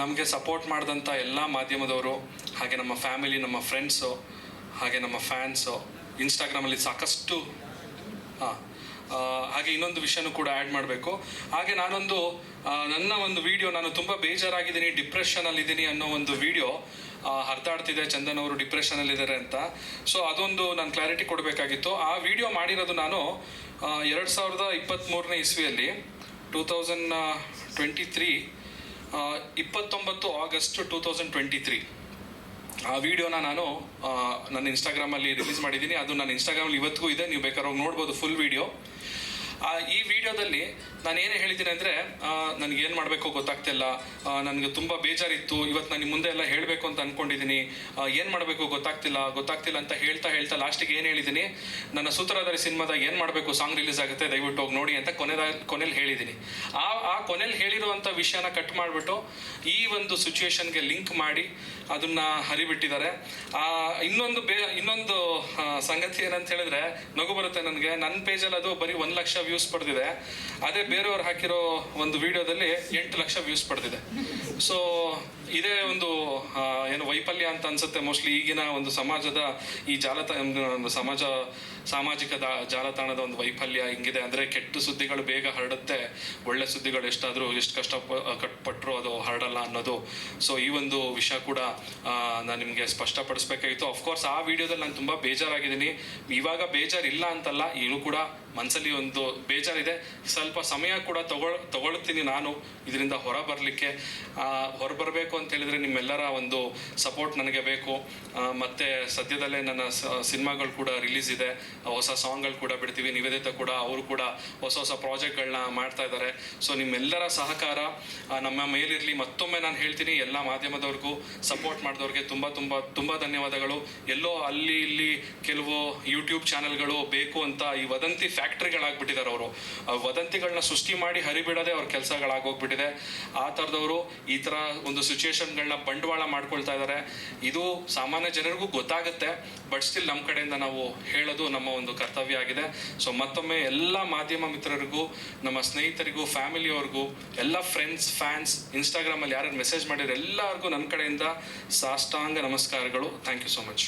ನಮಗೆ ಸಪೋರ್ಟ್ ಮಾಡಿದಂಥ ಎಲ್ಲ ಮಾಧ್ಯಮದವರು, ಹಾಗೆ ನಮ್ಮ ಫ್ಯಾಮಿಲಿ ನಮ್ಮ ಫ್ರೆಂಡ್ಸು ಹಾಗೆ ನಮ್ಮ ಫ್ಯಾನ್ಸು ಇನ್ಸ್ಟಾಗ್ರಾಮಲ್ಲಿ ಸಾಕಷ್ಟು ಹಾಂ ಹಾಗೆ ಇನ್ನೊಂದು ವಿಷಯನೂ ಕೂಡ ಆ್ಯಡ್ ಮಾಡಬೇಕು. ಹಾಗೆ ನಾನೊಂದು ನನ್ನ ಒಂದು ವಿಡಿಯೋ ನಾನು ತುಂಬ ಬೇಜಾರಾಗಿದ್ದೀನಿ ಡಿಪ್ರೆಷನಲ್ಲಿದ್ದೀನಿ ಅನ್ನೋ ಒಂದು ವಿಡಿಯೋ ಹರಿದಾಡ್ತಿದೆ, ಚಂದನ್ ಅವರು ಡಿಪ್ರೆಷನಲ್ಲಿದ್ದಾರೆ ಅಂತ. ಸೊ ಅದೊಂದು ನಾನು ಕ್ಲಾರಿಟಿ ಕೊಡಬೇಕಾಗಿತ್ತು. ಆ ವಿಡಿಯೋ ಮಾಡಿರೋದು ನಾನು ಎರಡು ಸಾವಿರದ ಇಪ್ಪತ್ತ್ಮೂರನೇ ಇಸ್ವಿಯಲ್ಲಿ ಟೂ ತೌಸಂಡ್ ಟ್ವೆಂಟಿ ತ್ರೀ ಇಪ್ಪತ್ತೊಂಬತ್ತು August two thousand twenty three ಆ ವಿಡಿಯೋನ ನಾನು ನನ್ನ ಇನ್ಸ್ಟಾಗ್ರಾಮಲ್ಲಿ ರಿಲೀಸ್ ಮಾಡಿದ್ದೀನಿ. ಅದು ನನ್ನ ಇನ್ಸ್ಟಾಗ್ರಾಮಲ್ಲಿ ಇವತ್ತಿಗೂ ಇದೆ. ನೀವು ಬೇಕಾದ್ರೆ ಹೋಗಿ ನೋಡ್ಬೋದು ಫುಲ್ ವಿಡಿಯೋ ಈ ವಿಡಿಯೋದಲ್ಲಿ ನಾನು ಏನು ಹೇಳಿದ್ದೀನಿ ಅಂದರೆ ನನಗೆ ಏನು ಮಾಡಬೇಕು ಗೊತ್ತಾಗ್ತಿಲ್ಲ. ನನಗೆ ತುಂಬ ಬೇಜಾರಿತ್ತು. ಇವತ್ತು ನಾನು ಮುಂದೆ ಎಲ್ಲ ಹೇಳಬೇಕು ಅಂತ ಅಂದ್ಕೊಂಡಿದ್ದೀನಿ ಏನು ಮಾಡಬೇಕು ಗೊತ್ತಾಗ್ತಿಲ್ಲ ಗೊತ್ತಾಗ್ತಿಲ್ಲ ಅಂತ ಹೇಳ್ತಾ ಹೇಳ್ತಾ ಲಾಸ್ಟಿಗೆ ಏನು ಹೇಳಿದ್ದೀನಿ ನನ್ನ ಸೂತ್ರಧಾರಿ ಸಿನಿಮಾದಾಗ ಏನು ಮಾಡಬೇಕು ಸಾಂಗ್ ರಿಲೀಸ್ ಆಗುತ್ತೆ ದಯವಿಟ್ಟು ಹೋಗಿ ನೋಡಿ ಅಂತ ಕೊನೆದ ಕೊನೆಯಲ್ಲಿ ಹೇಳಿದ್ದೀನಿ ಆ ಆ ಕೊನೆಯಲ್ಲಿ ಹೇಳಿರುವಂಥ ವಿಷಯನ ಕಟ್ ಮಾಡಿಬಿಟ್ಟು ಈ ಒಂದು ಸಿಚುವೇಶನ್ಗೆ ಲಿಂಕ್ ಮಾಡಿ ಅದನ್ನ ಹರಿಬಿಟ್ಟಿದ್ದಾರೆ. ಆ, ಇನ್ನೊಂದು ಬೇ ಇನ್ನೊಂದು ಸಂಗತಿ ಏನಂತ ಹೇಳಿದ್ರೆ ನಗು ಬರುತ್ತೆ ನನಗೆ. ನನ್ನ ಪೇಜಲ್ಲಿ ಅದು ಬರೀ ಒಂದು ಲಕ್ಷ ವ್ಯೂಸ್ ಪಡೆದಿದೆ. ಅದೇ ಬೇರೆಯವ್ರು ಹಾಕಿರೋ ಒಂದು ವಿಡಿಯೋದಲ್ಲಿ ಎಂಟು ಲಕ್ಷ ವ್ಯೂಸ್ ಪಡೆದಿದೆ. ಸೊ ಇದೇ ಒಂದು ಏನು ವೈಫಲ್ಯ ಅಂತ ಅನ್ಸುತ್ತೆ ಮೋಸ್ಟ್ಲಿ ಈಗಿನ ಒಂದು ಸಮಾಜದ ಈ ಜಾಲತಾಣ ಒಂದು ಸಮಾಜ, ಸಾಮಾಜಿಕ ಜಾಲತಾಣದ ಒಂದು ವೈಫಲ್ಯ ಹಿಂಗಿದೆ. ಅಂದ್ರೆ ಕೆಟ್ಟ ಸುದ್ದಿಗಳು ಬೇಗ ಹರಡುತ್ತೆ. ಒಳ್ಳೆ ಸುದ್ದಿಗಳು ಎಷ್ಟಾದ್ರೂ ಎಷ್ಟು ಕಷ್ಟ ಕಟ್ಪಟ್ಟರು ಅದು ಹರಡಲ್ಲ ಅನ್ನೋದು. ಸೊ ಈ ಒಂದು ವಿಷಯ ಕೂಡ ನಾನು ನಿಮಗೆ ಸ್ಪಷ್ಟಪಡಿಸ್ಬೇಕಾಗಿತ್ತು. ಅಫ್ಕೋರ್ಸ್ ಆ ವಿಡಿಯೋದಲ್ಲಿ ನಾನು ತುಂಬ ಬೇಜಾರಾಗಿದ್ದೀನಿ. ಇವಾಗ ಬೇಜಾರಿಲ್ಲ ಅಂತಲ್ಲ ಇನ್ನು ಕೂಡ ಮನಸ್ಸಲ್ಲಿ ಒಂದು ಬೇಜಾರಿದೆ. ಸ್ವಲ್ಪ ಸಮಯ ಕೂಡ ತಗೊಳ್, ತಗೊಳ್ತೀನಿ ನಾನು ಇದರಿಂದ ಹೊರ ಬರಲಿಕ್ಕೆ. ಹೊರ ಬರಬೇಕು ಅಂತ ಹೇಳಿದ್ರೆ ನಿಮ್ಮೆಲ್ಲರ ಒಂದು ಸಪೋರ್ಟ್ ನನಗೆ ಬೇಕು. ಮತ್ತು ಸದ್ಯದಲ್ಲೇ ನನ್ನ ಸಿನಿಮಾಗಳು ಕೂಡ ರಿಲೀಸ್ ಇದೆ. ಹೊಸ ಸಾಂಗ್ಗಳು ಕೂಡ ಬಿಡ್ತೀವಿ. ನಿವೇದಿತ ಕೂಡ, ಅವರು ಕೂಡ ಹೊಸ ಹೊಸ ಪ್ರಾಜೆಕ್ಟ್ಗಳನ್ನ ಮಾಡ್ತಾ ಇದ್ದಾರೆ. ಸೊ ನಿಮ್ಮೆಲ್ಲರ ಸಹಕಾರ ನಮ್ಮ ಮೇಲಿರಲಿ. ಮತ್ತೊಮ್ಮೆ ನಾನು ಹೇಳ್ತೀನಿ, ಎಲ್ಲ ಮಾಧ್ಯಮದವ್ರಿಗೂ ಸಪೋರ್ಟ್ ಮಾಡಿದವ್ರಿಗೆ ತುಂಬ ತುಂಬ ತುಂಬ ಧನ್ಯವಾದಗಳು. ಎಲ್ಲೋ ಅಲ್ಲಿ ಇಲ್ಲಿ ಕೆಲವು ಯೂಟ್ಯೂಬ್ ಚಾನೆಲ್ಗಳು ಬೇಕು ಅಂತ ಈ ವದಂತಿ ಫ್ಯಾಕ್ಟ್ರಿಗಳಾಗ್ಬಿಟ್ಟಿದ್ದಾರೆ ಅವರು ವದಂತಿಗಳನ್ನ ಸೃಷ್ಟಿ ಮಾಡಿ ಹರಿಬಿಡದೆ ಅವ್ರ ಕೆಲಸಗಳಾಗೋಗ್ಬಿಟ್ಟಿದೆ. ಆ ಥರದವರು ಈ ಥರ ಒಂದು ಸಿಚುಯೇಷನ್ಗಳನ್ನ ಬಂಡವಾಳ ಮಾಡ್ಕೊಳ್ತಾ ಇದ್ದಾರೆ ಇದು ಸಾಮಾನ್ಯ ಜನರಿಗೂ ಗೊತ್ತಾಗುತ್ತೆ. ಬಟ್ ಸ್ಟಿಲ್ ನಮ್ಮ ಕಡೆಯಿಂದ ನಾವು ಹೇಳೋದು ನಮ್ಮ ಒಂದು ಕರ್ತವ್ಯ ಆಗಿದೆ. ಸೊ ಮತ್ತೊಮ್ಮೆ ಎಲ್ಲ ಮಾಧ್ಯಮ ಮಿತ್ರರಿಗೂ, ನಮ್ಮ ಸ್ನೇಹಿತರಿಗೂ, ಫ್ಯಾಮಿಲಿಯವ್ರಿಗೂ, ಎಲ್ಲ ಫ್ರೆಂಡ್ಸ್, ಫ್ಯಾನ್ಸ್, ಇನ್ಸ್ಟಾಗ್ರಾಮಲ್ಲಿ ಯಾರು ಮೆಸೇಜ್ ಮಾಡಿದ್ರೆ ಎಲ್ಲರಿಗೂ ನನ್ನ ಕಡೆಯಿಂದ ಸಾಷ್ಟಾಂಗ ನಮಸ್ಕಾರಗಳು. Thank you so much.